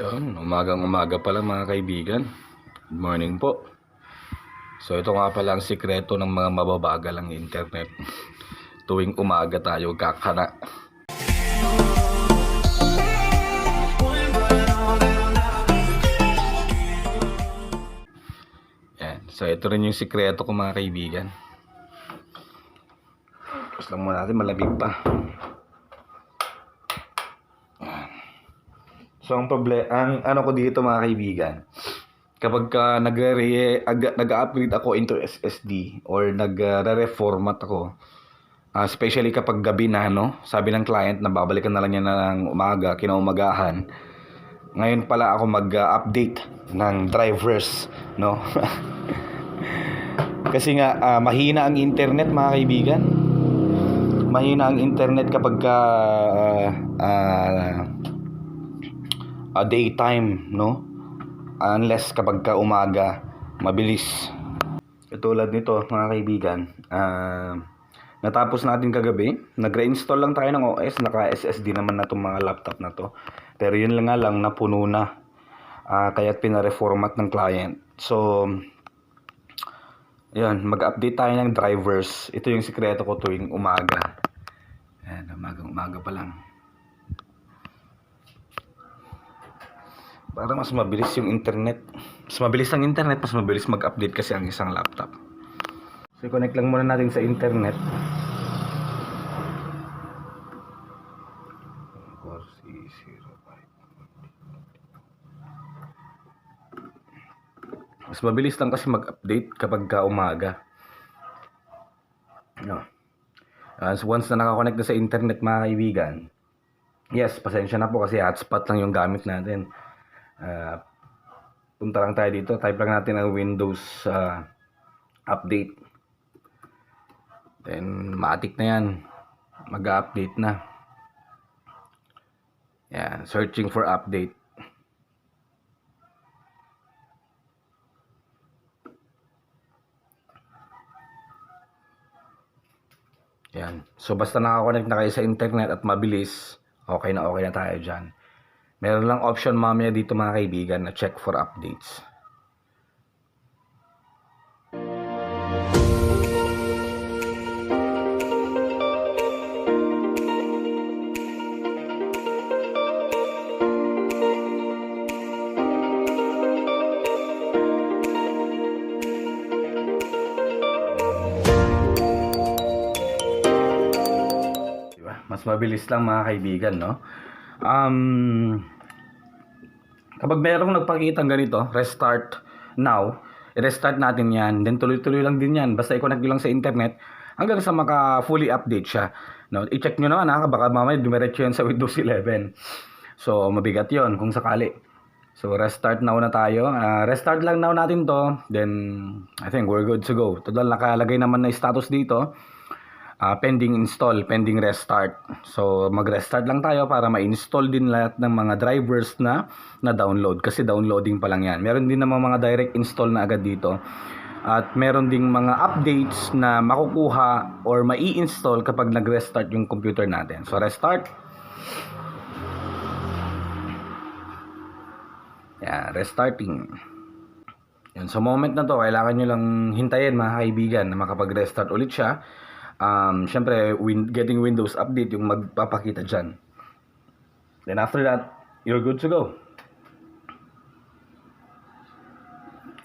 Yun, umagang umaga pa lang mga kaibigan. Good morning po. So ito nga pala ang sikreto ng mga mababagal ang internet. Tuwing umaga tayo kakana. Yan. So ito rin yung sikreto ko mga kaibigan. Tapos lang muna natin malamig pa. So ang problem, ang ano ko dito mga kaibigan, kapag ka nagre nag-upgrade ako into SSD or nagre-reformat ako, ah, especially kapag gabi na no, sabi ng client na babalikan na lang niya ng umaga, kinaumagahan. Ngayon pala ako mag-update ng drivers, no? Kasi nga ah, mahina ang internet mga kaibigan. Mahina ang internet kapag ka ah, ah, a daytime, no? Unless kapag ka umaga, mabilis. Katulad nito, mga kaibigan, ah, natapos natin kagabi, nag-reinstall lang tayo ng OS, naka-SSD naman na itong mga laptop na to. Pero yun lang nga lang, napuno na. Ah, kaya't pinareformat ng client. So, yan, mag-update tayo ng drivers. Ito yung sikreto ko tuwing umaga. Yan, umaga, umaga pa lang. Para mas mabilis yung internet. Mas mabilis ang internet, mas mabilis mag-update kasi ang isang laptop. So, connect lang muna natin sa internet. Mas mabilis lang kasi mag-update kapag ka umaga. No. Uh, so once na nakakonect na sa internet mga kaibigan, yes, pasensya na po kasi hotspot lang yung gamit natin. Uh, punta lang tayo dito, type lang natin ang Windows uh, update. Then, matik na yan. Mag-update na. Yan, searching for update. Yan. So, basta nakakonect na kayo sa internet at mabilis, okay na okay na tayo dyan. Meron lang option mamaya dito mga kaibigan na check for updates. Diba? Mas mabilis lang mga kaibigan, no? Um, kapag merong nagpakita ganito, restart now, i-restart natin yan, then tuloy-tuloy lang din yan, basta i-connect lang sa internet, hanggang sa maka fully update siya. No, i-check nyo naman ha, baka mamaya dumiretso yan sa Windows 11. So, mabigat yon kung sakali. So, restart now na tayo. Ah, restart lang now natin to. Then, I think we're good to go. Total, nakalagay naman na status dito. Ah, pending install, pending restart. So, mag-restart lang tayo para ma-install din lahat ng mga drivers na na-download. Kasi downloading pa lang yan. Meron din namang mga direct install na agad dito. At meron ding mga updates na makukuha or mai-install kapag nag-restart yung computer natin. So, restart. Yan, restarting. Yan, sa moment na to, kailangan nyo lang hintayin mga kaibigan na makapag-restart ulit siya. Um, Siyempre, win- getting Windows update yung magpapakita dyan. Then after that, you're good to go.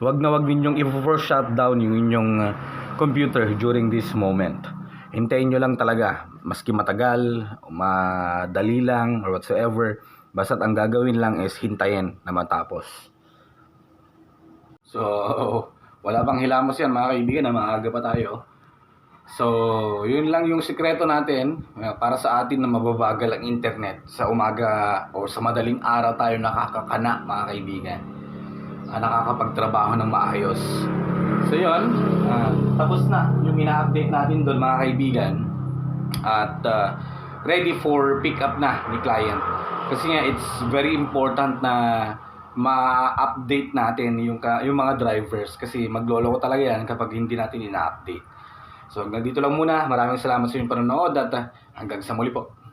Huwag na huwag ninyong i-force shutdown yung inyong uh, computer during this moment. Hintayin nyo lang talaga. Maski matagal, madali lang, or whatsoever. Basta't ang gagawin lang is hintayin na matapos. So, wala pang hilamos yan mga kaibigan na maaga pa tayo. So, yun lang yung sikreto natin uh, para sa atin na mababagal ang internet sa umaga o sa madaling araw tayo nakakakana mga kaibigan. Uh, nakakapagtrabaho ng maayos. So, yun. uh, tapos na yung ina-update natin doon mga kaibigan. At uh, ready for pick up na ni client. Kasi nga, it's very important na ma-update natin yung, yung mga drivers kasi magloloko talaga yan kapag hindi natin ina-update. So hanggang dito lang muna. Maraming salamat sa inyong panonood at uh, hanggang sa muli po.